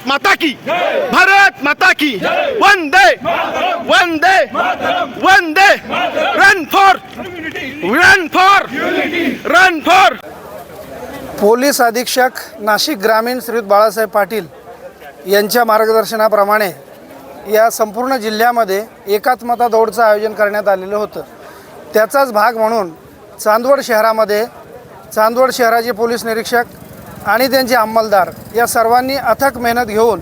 भारत माता की। भारत माता की। वंदे। वंदे। Vande. Run for run for run for police अधीक्षक नाशिक ग्रामीण श्रीयुत बाळासाहेब पाटील यांच्या मार्गदर्शनाप्रमाणे या संपूर्ण जिल्ह्यामध्ये एकात्मता दौडचं आयोजन करण्यात आलेलं होतं. त्याचाच भाग म्हणून चांदवड शहरामध्ये चांदवड शहराचे पोलीस निरीक्षक आणि त्यांचे अंमलदार या सर्वांनी अथक मेहनत घेऊन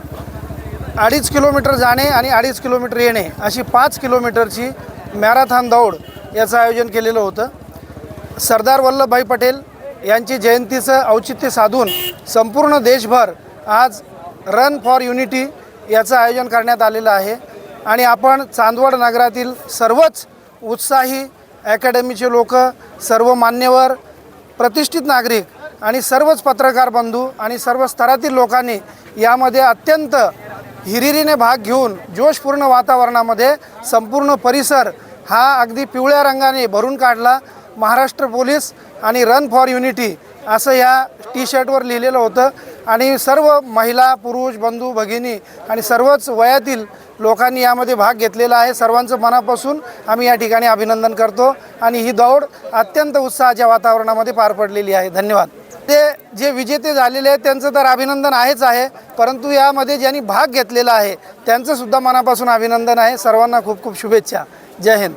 अडीच किलोमीटर जाणे आणि अडीच किलोमीटर येणे अशी पाच किलोमीटरची मॅरेथॉन दौड याचं आयोजन केलेलं होतं. सरदार वल्लभभाई पटेल यांची जयंतीचं औचित्य साधून संपूर्ण देशभर आज रन फॉर युनिटी याचं आयोजन करण्यात आलेलं आहे. आणि आपण चांदवड नगरातील सर्वच उत्साही अकॅडमीचे लोक सर्व मान्यवर प्रतिष्ठित नागरिक आणि सर्वच पत्रकार बंधू आणि सर्व स्तरातील लोकांनी यामध्ये अत्यंत हिरिरीने भाग घेऊन जोशपूर्ण वातावरणामध्ये संपूर्ण परिसर हा अगदी पिवळ्या रंगाने भरून काढला. महाराष्ट्र पोलीस आणि रन फॉर युनिटी असं या टी शर्टवर लिहिलेलं होतं. आणि सर्व महिला पुरुष बंधू भगिनी आणि सर्वच वयातील लोकांनी यामध्ये भाग घेतलेला आहे. सर्वांचं मनापासून आम्ही या ठिकाणी अभिनंदन करतो. आणि ही दौड अत्यंत उत्साहाच्या वातावरणामध्ये पार पडलेली आहे. धन्यवाद. ते जे विजेते झालेले आहेत त्यांचं तर अभिनंदन आहेच आहे. परंतु यामध्ये ज्यांनी भाग घेतलेला आहे त्यांचं सुद्धा मनापासून अभिनंदन आहे. सर्वांना खूप खूप शुभेच्छा. जय हिंद.